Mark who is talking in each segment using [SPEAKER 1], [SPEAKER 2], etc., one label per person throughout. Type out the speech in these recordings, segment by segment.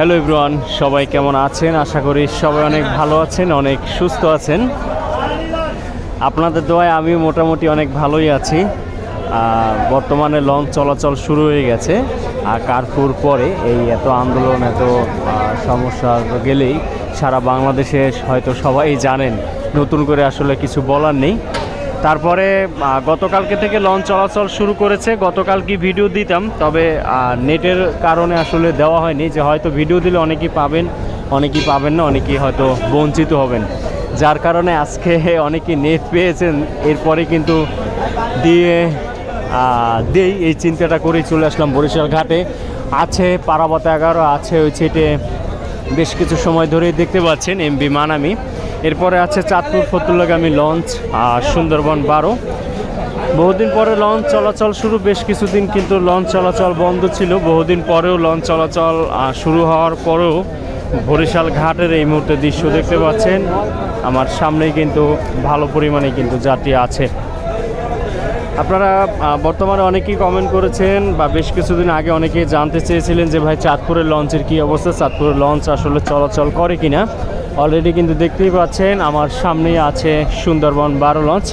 [SPEAKER 1] Hello everyone সবাই কেমন আছেন? আশা করি সবাই অনেক ভালো আছেন, অনেক সুস্থ আছেন। আপনাদের দোয়ায় আমি মোটামুটি অনেক ভালোই আছি। বর্তমানে লঞ্চ চলাচল শুরু হয়ে গেছে। আর কারফুর পরে এই এত আন্দোলন, এত সমস্যা গেলেই সারা বাংলাদেশে হয়তো সবাই জানেন। নতুন করে আসলে কিছু বলার নেই। তারপরে গতকালকে থেকে লঞ্চ চলাচল শুরু করেছে। গতকাল কি ভিডিও দিতাম, তবে নেটের কারণে আসলে দেওয়া হয়নি যে হয়তো ভিডিও দিলে অনেকেই পাবেন অনেকেই পাবেন না, অনেকেই হয়তো বঞ্চিত হবেন। যার কারণে আজকে অনেকেই নেট পেয়েছেন। এরপরে কিন্তু দিয়ে দেই এই চিন্তাটা করেই চলে আসলাম বরিশাল ঘাটে। আছে পারাবত এগারো, আছে ওই ছিটে বেশ কিছু সময় ধরেই দেখতে পাচ্ছেন এমবি মানামি এরপরে আছে চাঁদপুর ফতুল্লাগামী লঞ্চ আর সুন্দরবন বারো। বহুদিন পরে লঞ্চ চলাচল শুরু, বেশ কিছুদিন কিন্তু লঞ্চ চলাচল বন্ধ ছিল। বহুদিন পরেও লঞ্চ চলাচল শুরু হওয়ার পরেও বরিশাল ঘাটের এই মুহূর্তে দৃশ্য দেখতে পাচ্ছেন। আমার সামনেই কিন্তু ভালো পরিমাণে কিন্তু যাত্রী আছে। আপনারা বর্তমানে অনেকেই কমেন্ট করেছেন বা বেশ কিছুদিন আগে অনেকেই জানতে চেয়েছিলেন যে ভাই চাঁদপুরের লঞ্চের কী অবস্থা? চাঁদপুরের লঞ্চ আসলে চলাচল করে কিনা? অলরেডি কিন্তু দেখতেই পাচ্ছেন, আমার সামনেই আছে সুন্দরবন বারো লঞ্চ।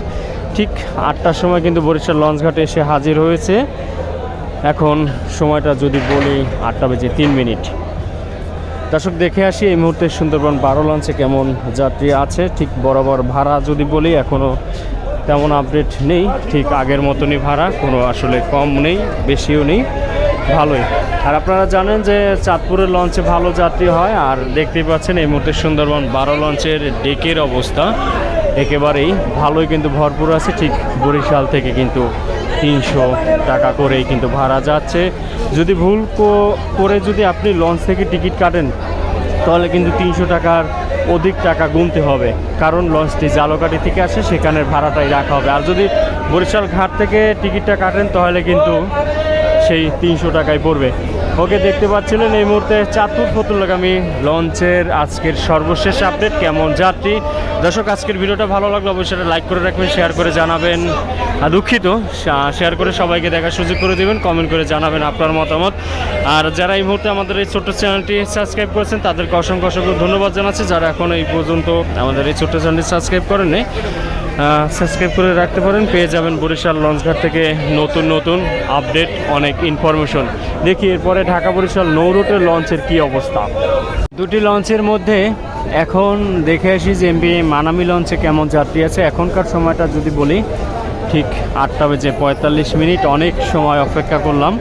[SPEAKER 1] ঠিক আটটার সময় কিন্তু বরিশাল লঞ্চ ঘাটে এসে হাজির হয়েছে। এখন সময়টা যদি বলি আটটা বেজে তিন মিনিট। দর্শক, দেখে আসি এই মুহূর্তে সুন্দরবন বারো লঞ্চে কেমন যাত্রী আছে। ঠিক বরাবর ভাড়া যদি বলি এখনও তেমন আপডেট নেই। ঠিক আগের মতনই ভাড়া, কোনো আসলে কম নেই, বেশিও নেই। ভালোই। আর আপনারা জানেন যে চাঁদপুরের লঞ্চে ভালো যাত্রী হয়, আর দেখতেই পাচ্ছেন এই মুহূর্তে সুন্দরবন বারো লঞ্চের ডেকের অবস্থা। একেবারেই ভালোই কিন্তু ভরপুর আছে, ঠিক বরিশাল থেকে কিন্তু তিনশো টাকা করেই কিন্তু ভাড়া যাচ্ছে। যদি ভুল করে যদি আপনি লঞ্চ থেকে টিকিট কাটেন, তাহলে কিন্তু তিনশো টাকার অধিক টাকা গুনতে হবে। কারণ লঞ্চটি জালকাটি থেকে আসে সেখানে ভাড়াটাই রাখা হবে। আর যদি বরিশাল ঘাট থেকে টিকিটটা কাটেন, তাহলে কিন্তু সেই তিনশো টাকায় পড়বে। ওকে দেখতে পাচ্ছিলেন এই মুহূর্তে চাঁদপুর ফতুল্লাগামী লঞ্চের আজকের সর্বশেষ আপডেট, কেমন যাত্রী? দর্শক, আজকের ভিডিওটা ভালো লাগল অবশ্যই লাইক করে রাখবেন শেয়ার করে জানাবেন। দুঃখিত শেয়ার করে সবাইকে দেখার সুযোগ করে দেবেন কমেন্ট করে জানাবেন আপনার মতামত। আর যারা এই মুহূর্তে আমাদের এই ছোট্ট চ্যানেলটি সাবস্ক্রাইব করেছেন, তাদেরকে অসংখ্য অসংখ্য ধন্যবাদ জানাচ্ছি। যারা এখন এই পর্যন্ত আমাদের এই ছোট্ট চ্যানেলটি সাবস্ক্রাইব করেননি সাবস্ক্রাইব করে রাখতে পারেন। পেয়ে যাবেন বরিশাল লঞ্চঘাট থেকে নতুন নতুন আপডেট অনেক ইনফরমেশন দেখি এরপরে ঢাকা বরিশাল নৌ রুটের লঞ্চের কি অবস্থা? দুটি লঞ্চের মধ্যে এখন দেখে আসি যে এমবি মানামি লঞ্চে কেমন যাত্রী আছে। এখনকার সময়টা যদি বলি, ঠিক আটটা বেজে পঁয়তাল্লিশ মিনিট। অনেক সময় অপেক্ষা করলাম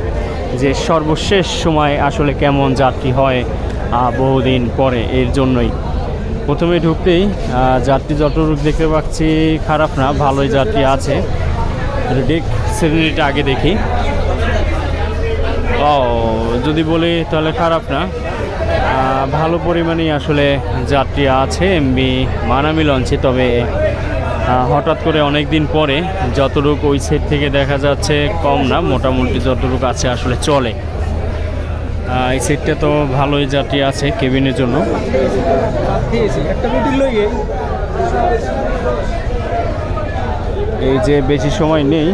[SPEAKER 1] যে সর্বশেষ সময় আসলে কেমন যাত্রী হয় বহুদিন পরে। এর জন্যই। প্রথমে ঢুকতেই যাত্রী যতটুকু দেখতে পাচ্ছি খারাপ না, ভালোই যাত্রী আছে। ডেক শ্রেণীটা আগে দেখি। ও যদি বলি তাহলে খারাপ না। ভালো পরিমাণেই আসলে যাত্রী আছে এমবি মানামি লঞ্চে, তবে হঠাৎ করে অনেক দিন পরে যতটুক ওই সাইড থেকে দেখা যাচ্ছে কম না, মোটামুটি যতটুক আছে আসলে চলে। এই সাইডটা তো ভালোই যাত্রী আছে কেবিনের জন্য। এই যে বেশি সময় নেই,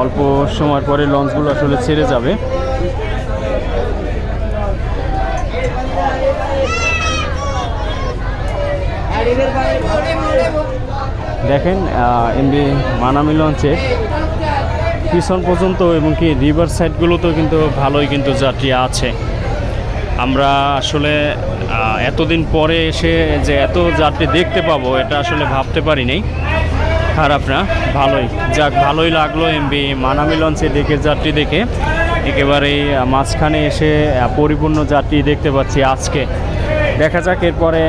[SPEAKER 1] অল্প সময় পরে লঞ্চগুলো আসলে ছেড়ে যাবে। দেখেন এমবি মানামি লঞ্চে পিছন পর্যন্ত এবং কি রিভার সাইডগুলোতেও কিন্তু ভালোই কিন্তু যাত্রী আছে। আমরা আসলে এতদিন পরে এসে যে এত যাত্রী দেখতে পাবো, এটা আসলে ভাবতে পারি পারিনি। খারাপ না, ভালোই। যাক, ভালোই লাগল এমবি মানামি লঞ্চে দেখে, যাত্রী দেখে। একেবারেই মাঝখানে এসে পরিপূর্ণ যাত্রী দেখতে পাচ্ছি আজকে। দেখা যাক এরপরে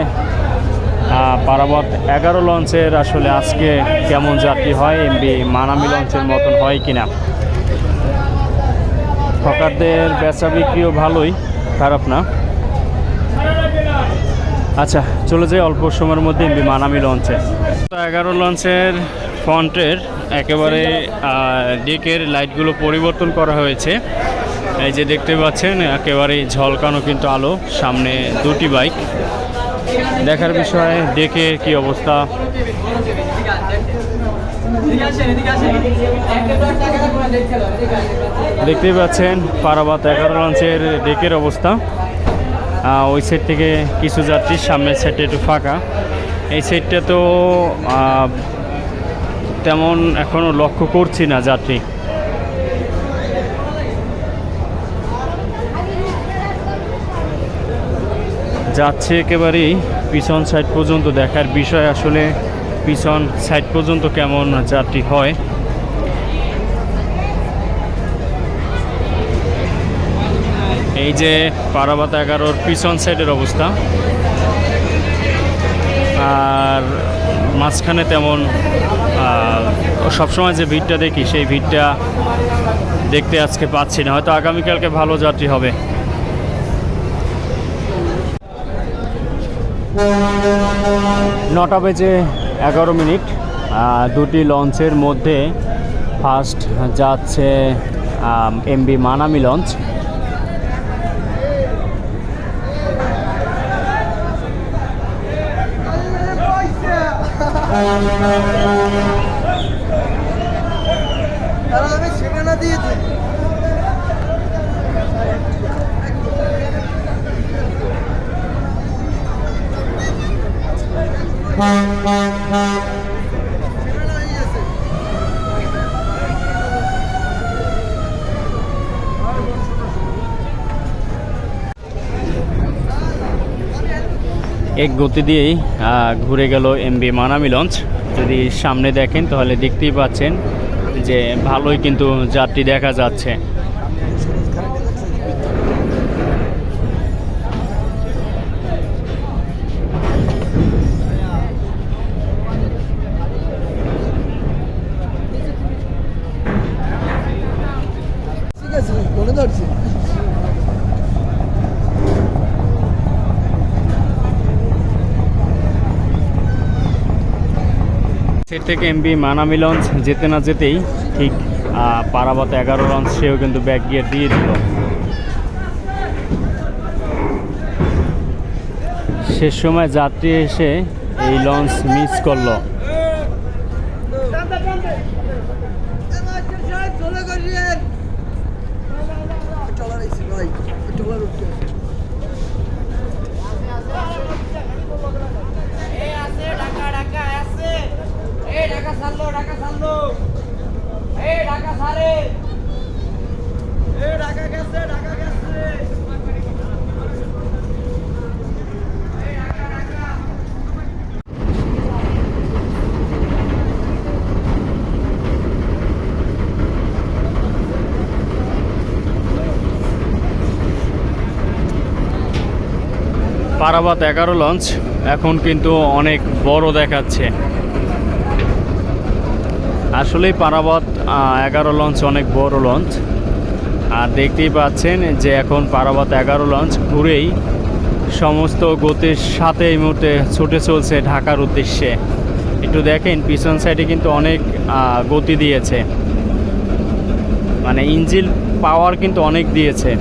[SPEAKER 1] পারাবত এগারো লঞ্চের আসলে আজকে কেমন যাত্রী হয়, এমবি মানামি লঞ্চের মতন হয় কিনা? হকারদের বেচা বিক্রিও ভালোই খারাপ না আচ্ছা চলে যাই অল্প সময়ের মধ্যে এমবি মানামি লঞ্চে। এগারো লঞ্চের ফ্রন্টের একেবারে ডেকের লাইটগুলো পরিবর্তন করা হয়েছে। এই যে দেখতে পাচ্ছেন একেবারে ঝলকানো কিন্তু আলো, সামনে দুটি বাইক। দেখার বিষয়ে ডেকে কি অবস্থা? দেখতেই পাচ্ছেন, পারাবাত এগারো লঞ্চের ডেকের অবস্থা। ওই সাইড থেকে কিছু যাত্রী সামনের সাইডটা একটু ফাঁকা। এই সাইডটা তো তেমন এখনও লক্ষ্য করছি না যাত্রী। যাচ্ছে একেবারেই পিছন সাইড পর্যন্ত দেখার বিষয় আসলে পিছন সাইড পর্যন্ত কেমন যাত্রী হয়। এই যে পারাবাত এগারোর পিছন সাইডের অবস্থা। আর মাঝখানে তেমন সবসময় যে ভিড়টা দেখি, সেই ভিড়টা দেখতে আজকে পাচ্ছি না। হয়তো আগামীকালকে ভালো যাত্রী হবে। নটা বেজে এগারো মিনিট। দুটি লঞ্চের মধ্যে ফার্স্ট যাচ্ছে এমবি মানামি লঞ্চ। এক গতি দিয়েই ঘুরে গেল এমবি মানামি লঞ্চ। যদি সামনে দেখেন, তাহলে দেখতেই পাচ্ছেন যে ভালোই কিন্তু যাত্রী দেখা যাচ্ছে।
[SPEAKER 2] মনে ধরছি।
[SPEAKER 1] সেট থেকে এমবি মানামি লঞ্চ যেতে না যেতেই ঠিক পারাবত এগারো লঞ্চ সেও কিন্তু ব্যাক গিয়ার দিয়ে দিল। শেষ সময় যাত্রী এসে এই লঞ্চ মিস করল
[SPEAKER 2] চলে করিয়েন ভাই টলার উঠতে
[SPEAKER 3] এই আছে, ঢাকা ছাড়লো ঢাকা ছাড়লো। এই ঢাকা ছাড়ে। এই ঢাকা গেছে
[SPEAKER 1] পারাবাত এগারো লঞ্চ, এখন কিন্তু অনেক বড় দেখাচ্ছে। আসলেই পারাবাত এগারো লঞ্চ অনেক বড় লঞ্চ। আর দেখতেই পাচ্ছেন যে এখন পারাবাত এগারো লঞ্চ ঘুরেই সমস্ত গতির সাথে এই মুহূর্তে ছুটে চলছে ঢাকার উদ্দেশ্যে। একটু দেখেন, পিছন সাইডে কিন্তু অনেক গতি দিয়েছে। মানে ইঞ্জিন পাওয়ার কিন্তু অনেক দিয়েছে।